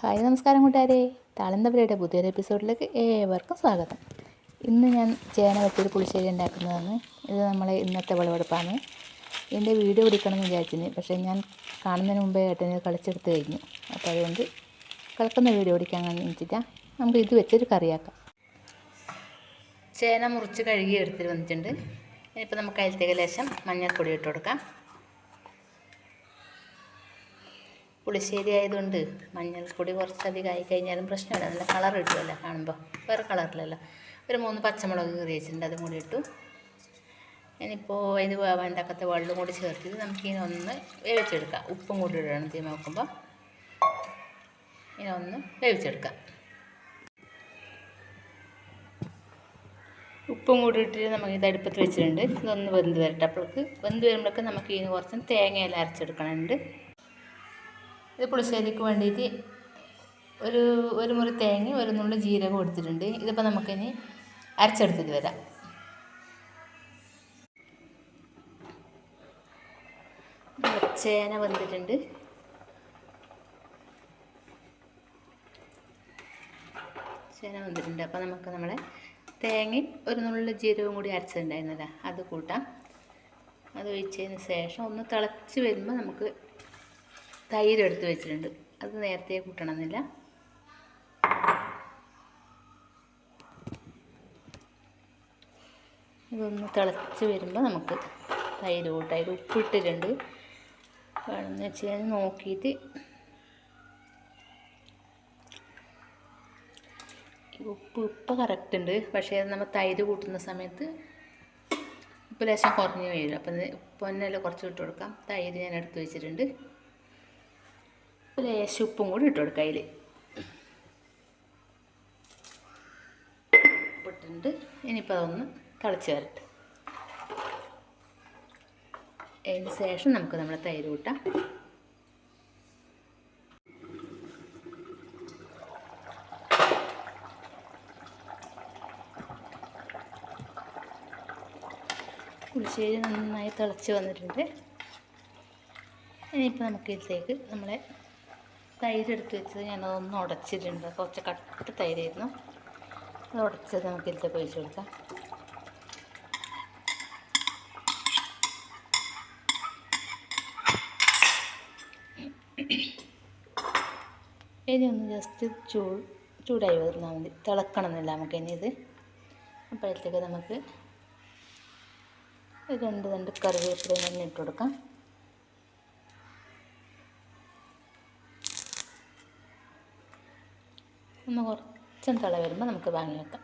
Hi നമസ്കാരം കൂട്ടുകാരെ. താളന്തപുരയുടെ പുതിയൊരു എപ്പിസോഡിലേക്ക് ഏവർക്കും സ്വാഗതം. ഇന്ന് ഞാൻ ചേന വെച്ചൊരു പുളിശ്ശേരി ഉണ്ടാക്കുന്നതാണ്. ഇത് നമ്മളെ ഇന്നത്തെ വിളവെടുപ്പാണ്. എന്റെ വീഡിയോ പിടിക്കണമെന്ന് വിചാരിച്ചിന് പക്ഷേ ഞാൻ കാണുന്നതിന് മുമ്പേ ഏട്ടന് കളിച്ചെടുത്ത് കഴിഞ്ഞു. അപ്പോൾ അതുകൊണ്ട് കളിക്കുന്ന വീഡിയോ പിടിക്കാൻ കാണിച്ചിട്ടാണ് നമുക്ക് ഇത് വെച്ചൊരു കറിയാക്കാം. ചേന മുറിച്ച് കഴുകി എടുത്തിട്ട് വന്നിട്ടുണ്ട്. ഇനിയിപ്പോൾ നമുക്ക് അതിലത്തേക്ക് ലേശം മഞ്ഞൾപ്പൊടി ഇട്ട് കൊടുക്കാം. പുളിശ്ശേരി ആയതുകൊണ്ട് മഞ്ഞൾപ്പൊടി കുറച്ചധികം ആയി കഴിഞ്ഞാലും പ്രശ്നമില്ല. നല്ല കളർ കിട്ടുമല്ലോ കാണുമ്പോൾ വേറെ കളറിലല്ലോ ഒരു മൂന്ന് പച്ചമുളക് കീറി വെച്ചിട്ടുണ്ട്. അതും കൂടി ഇട്ടു. ഇനിയിപ്പോൾ അതിന് വേണ്ടക്കത്തെ വെള്ളം കൂടി ചേർത്തിട്ട് നമുക്കിങ്ങനെ ഒന്ന് വേവിച്ചെടുക്കാം. ഉപ്പും കൂടി ഇടണം തീ നോക്കുമ്പോൾ ഇങ്ങനെ ഒന്ന് വേവിച്ചെടുക്കാം. ഉപ്പും കൂടി ഇട്ടിട്ട് നമുക്ക് ഇത് അടുപ്പത്ത് വെച്ചിട്ടുണ്ട്. ഇതൊന്ന് വെന്ത് വരട്ടെ. അപ്പോഴേക്ക് വെന്ത് വരുമ്പോഴേക്ക് നമുക്ക് ഇതിന് കുറച്ച് തേങ്ങയെല്ലാം അരച്ചെടുക്കണുണ്ട്. ഇത് പുളിശ്ശേരിക്ക് വേണ്ടിയിട്ട് ഒരു ഒരു മുറി തേങ്ങ ഒരു നുള്ളി ജീരകം എടുത്തിട്ടുണ്ട്. ഇതിപ്പോൾ നമുക്കിനി അരച്ചെടുത്തിട്ട് വരാം. ചേന വന്നിട്ടുണ്ട്. ചേന വന്നിട്ടുണ്ട്. അപ്പോൾ നമുക്ക് നമ്മളെ തേങ്ങയും ഒരു നുള്ളി ജീരകവും കൂടി അരച്ചിട്ടുണ്ടായിരുന്നല്ലോ. അത് കൂട്ടാം. അത് ഒഴിച്ചതിന് ശേഷം ഒന്ന് തിളച്ച് വരുമ്പോൾ നമുക്ക് തൈര് എടുത്ത് വെച്ചിട്ടുണ്ട്. അത് നേരത്തെ കൂട്ടണമെന്നില്ല. ഇതൊന്ന് തിളച്ച് വരുമ്പോൾ നമുക്ക് തൈര് കൂട്ടാം അതിൽ ഉപ്പിട്ടിട്ടുണ്ട്. വേണമെന്ന് വെച്ച് കഴിഞ്ഞാൽ നോക്കിയിട്ട് ഉപ്പ് ഉപ്പ് കറക്റ്റ് ഉണ്ട്. പക്ഷേ നമ്മൾ തൈര് കൂട്ടുന്ന സമയത്ത് ഉപ്പ് ലേശം കുറഞ്ഞ് വരും. അപ്പം പൊന്നെല്ലാം കുറച്ച് ഇട്ട് കൊടുക്കാം. തൈര് ഞാൻ എടുത്ത് വെച്ചിട്ടുണ്ട്. ലേശം ഉപ്പും കൂടി ഇട്ട് കൊടുക്കുക അതിൽ ഉപ്പിട്ടുണ്ട് ഇനിയിപ്പോൾ അതൊന്ന് തിളച്ച് വരട്ടെ. അതിന് ശേഷം നമുക്ക് നമ്മുടെ തൈര് കൂട്ടാം. പുളിശ്ശേരി നന്നായി തിളച്ച് വന്നിട്ടുണ്ട്. ഇനിയിപ്പോൾ നമുക്ക് ഇതിലേക്ക് നമ്മളെ തൈര് എടുത്ത് വെച്ചത് ഞാനതൊന്ന് ഉടച്ചിട്ടുണ്ട്. കുറച്ച് കട്ട് തൈരായിരുന്നു. അത് ഉടച്ചത് നമുക്ക് ഇതിലേക്ക് ഒഴിച്ച് കൊടുക്കാം. ഇനി ഒന്ന് ജസ്റ്റ് ചൂ ചൂടായി വന്നാൽ മതി. തിളക്കണമെന്നില്ല നമുക്ക് ഇനി ഇത്. അപ്പോഴത്തേക്ക് നമുക്ക് രണ്ട് രണ്ട് കറിവേപ്പില തന്നെ ഇട്ട് കൊടുക്കാം. ഒന്ന് കുറച്ചും തിള വരുമ്പോൾ നമുക്ക് വാങ്ങി വെക്കാം.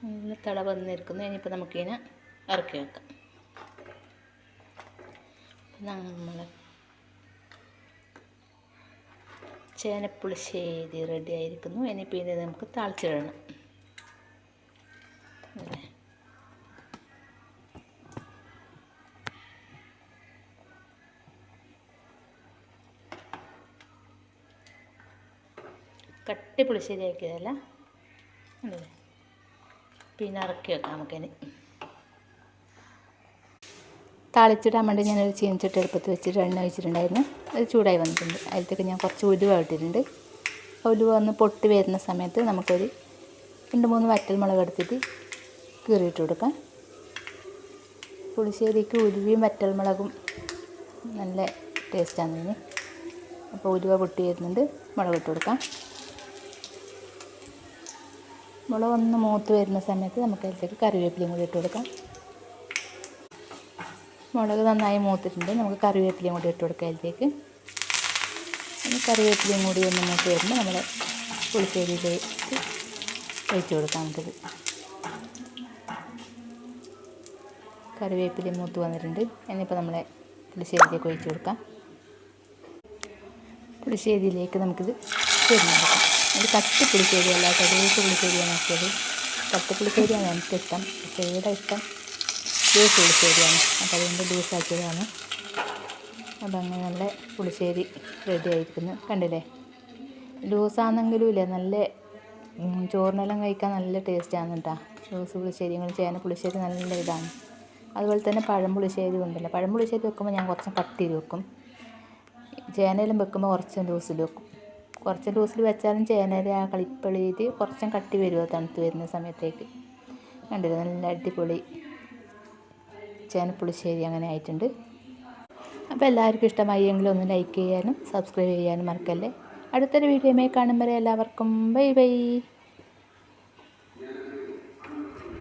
നല്ല തിള വന്നിരിക്കുന്നു. ഇനിയിപ്പോൾ നമുക്കിതിനെ ഇറക്കി വെക്കാം. നമ്മൾ ചേനപ്പുളിശ്ശേരി റെഡി ആയിരിക്കുന്നു. ഇനിയിപ്പോൾ ഇത് നമുക്ക് താളിച്ചിടണം. അല്ലേ? കട്ടി പുളിശ്ശേരിയാക്കിയതല്ല അല്ലേ? പിന്നെ ഇറക്കി വെക്കാം നമുക്കിനി. താളിച്ചിടാൻ വേണ്ടി ഞാനൊരു ചീനിച്ചിട്ട് അടുപ്പത്ത് വെച്ചിട്ട് എണ്ണ ഒഴിച്ചിട്ടുണ്ടായിരുന്നു. അത് ചൂടായി വന്നിട്ടുണ്ട്. അതിലത്തേക്ക് ഞാൻ കുറച്ച് ഉലുവ ഇട്ടിട്ടുണ്ട്. ഉലുവ ഒന്ന് പൊട്ടി വരുന്ന സമയത്ത് നമുക്കൊരു രണ്ട് മൂന്ന് വറ്റൽ മുളക് എടുത്തിട്ട് കീറിയിട്ട് കൊടുക്കാം. പുളിശ്ശേരിക്ക് ഉലുവയും വറ്റൽ മുളകും നല്ല ടേസ്റ്റാണ് ഇതിന് അപ്പോൾ ഉലുവ പൊട്ടി വരുന്നുണ്ട്. മുളക് ഇട്ട് കൊടുക്കാം. മുളക് ഒന്ന് മൂത്ത് വരുന്ന സമയത്ത് നമുക്ക് അതിലേക്ക് കറിവേപ്പിലയും കൂടി ഇട്ട് കൊടുക്കാം. മുളക് നന്നായി മൂത്തിട്ടുണ്ട്. നമുക്ക് കറിവേപ്പിലയും കൂടി ഇട്ട് കൊടുക്കാം അതിലേക്ക്. കറിവേപ്പിലയും കൂടി ഒന്ന് മൂത്ത് വരുമ്പോൾ നമ്മൾ പുളിശ്ശേരിയിലേക്ക് ഒഴിച്ച് കൊടുക്കാം നമുക്കത് കറിവേപ്പില മൂത്ത് വന്നിട്ടുണ്ട്. എന്നിപ്പോൾ നമ്മളെ പുളിശ്ശേരിയിലേക്ക് ഒഴിച്ച് കൊടുക്കാം. പുളിശ്ശേരിയിലേക്ക് നമുക്കിത് തിരിഞ്ഞെടുക്കാം ഒരു കട്ടി പുളിശ്ശേരിയല്ല കടുവേക്ക് പുളിശ്ശേരിയാണ് ആക്കിയത്. കട്ടി പുളിശ്ശേരിയാണ് എനിക്കിഷ്ടം പക്ഷേ ഇവിടെ ഇഷ്ടം ജ്യൂസ് പുളിശ്ശേരിയാണ് അപ്പോൾ അതുകൊണ്ട് അപ്പം അങ്ങനെ നല്ല പുളിശ്ശേരി റെഡി ആയിരിക്കുന്നു. കണ്ടില്ലേ? ലൂസാണെങ്കിലും ഇല്ലേ? നല്ല ചോറിനെല്ലാം കഴിക്കാൻ നല്ല ടേസ്റ്റാണ് കേട്ടോ ലൂസ് പുളിശ്ശേരി ഇങ്ങനെ ചേന പുളിശ്ശേരി നല്ല ഇതാണ്. അതുപോലെ തന്നെ പഴം പുളിശ്ശേരി ഉണ്ടല്ലോ. പഴം പുളിശ്ശേരി വെക്കുമ്പോൾ ഞാൻ കുറച്ച് കട്ടിയിൽ വെക്കും. ചേനയിലും വെക്കുമ്പോൾ കുറച്ച് ലൂസിൽ വെക്കും. കുറച്ച് ലൂസിൽ വെച്ചാലും ചേനയുടെ ആ കളിപ്പളിയിൽ കുറച്ചും കട്ടി വരുമോ തണുത്ത് വരുന്ന സമയത്തേക്ക്. കണ്ടില്ല? നല്ല അടിപൊളി ചേനപ്പുളിശ്ശേരി അങ്ങനെ ആയിട്ടുണ്ട്. അപ്പോൾ എല്ലാവർക്കും ഇഷ്ടമായി എങ്കിൽ ഒന്ന് ലൈക്ക് ചെയ്യാനും സബ്സ്ക്രൈബ് ചെയ്യാനും മറക്കല്ലേ? അടുത്തൊരു വീഡിയോയുമായി വരെ എല്ലാവർക്കും. Bye bye